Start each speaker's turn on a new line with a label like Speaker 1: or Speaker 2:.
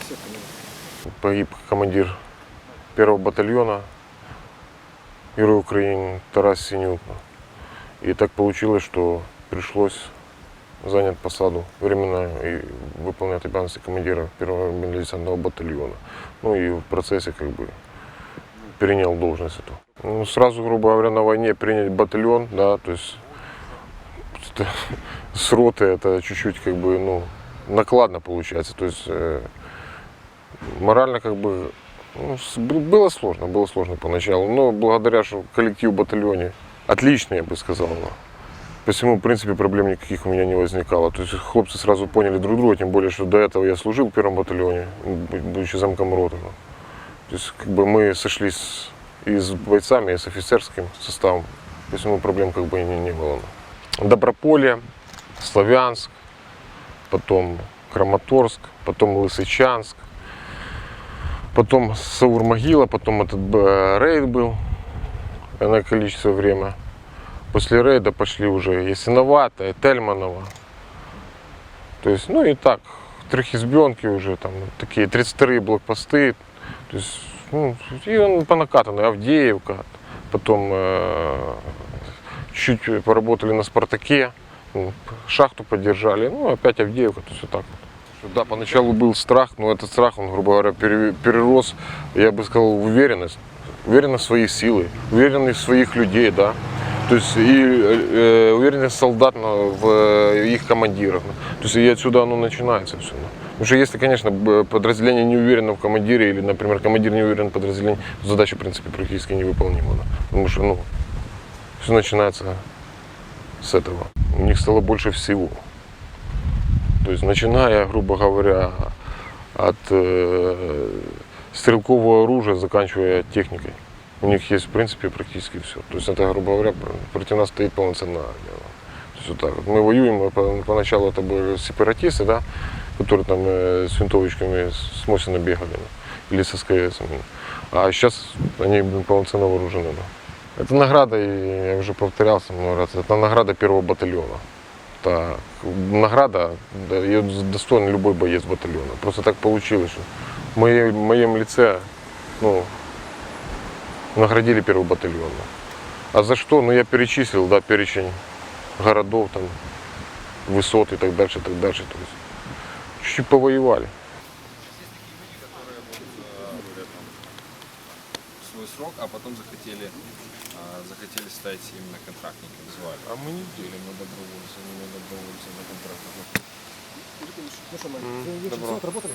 Speaker 1: Всех понимают.
Speaker 2: Погиб командир первого батальона Герой Украины Тарас Синюк. И так получилось, что пришлось занять посаду временно и выполнять обязанности командира первого милиционного батальона. Ну и в процессе как бы перенял должность эту. Ну, сразу, грубо говоря, на войне принять батальон, да, то есть с роты это чуть-чуть как бы, ну, накладно получается. То есть э, морально как бы ну, было сложно, было сложно поначалу, но благодаря что коллектив в батальоне отличный, я бы сказал. Посему, в принципе, проблем никаких у меня не возникало. То есть хлопцы сразу поняли друг друга, тем более, что до этого я служил в первом батальоне, бу- будучи замком роты. То есть как бы мы сошлись и с бойцами, и с офицерским составом. Посему проблем как бы не, не было. Доброполье, Славянск, потом Краматорск, потом Лысычанск, потом Саур-Могила, потом этот э, рейд был на количество время. После рейда пошли уже Ясиноватое, Тельманово. То есть, ну и так, трехизбенки уже, там, такие 32 блокпосты. То есть, ну, и он по накатанной, Авдеевка. Потом э, чуть поработали на Спартаке, ну, шахту поддержали, ну, опять Авдеевка, то вот так Да, поначалу был страх, но этот страх, он, грубо говоря, пере- перерос, я бы сказал, в уверенность. Уверенность в свои силы, уверенность в своих людей, да. То есть и э, уверенность солдат в э, их командирах. То есть и отсюда оно начинается все. Потому что если, конечно, подразделение не уверено в командире, или, например, командир не уверен в подразделении, задача, в принципе, практически невыполнима. да. Потому что, ну, все начинается с этого. У них стало больше всего. То есть начиная, грубо говоря, от э, стрелкового оружия, заканчивая техникой. У них есть, в принципе, практически все. То есть это, грубо говоря, пр- против нас стоит полноценная армия. То есть вот так вот. Мы воюем, а по- поначалу это были сепаратисты, да, которые там э, с винтовочками с Мосина бегали, или со СКС. А сейчас они полноценно вооружены. да. Это награда, я уже повторялся много раз, это награда первого батальона. Это награда, да, ее достоин любой боец батальона. Просто так получилось, что в моем лице ну, наградили первый батальон. А за что? Ну я перечислил, да, перечень городов, там, высот и так дальше, и так дальше. То есть чуть-чуть повоевали.
Speaker 3: Свой срок, а потом захотели, а, захотели стать именно контрактниками, звали.
Speaker 2: А мы не делим на добровольцев, не на добровольцев, на контрактов.
Speaker 1: Ну что, Мань, ты вечер все отработали?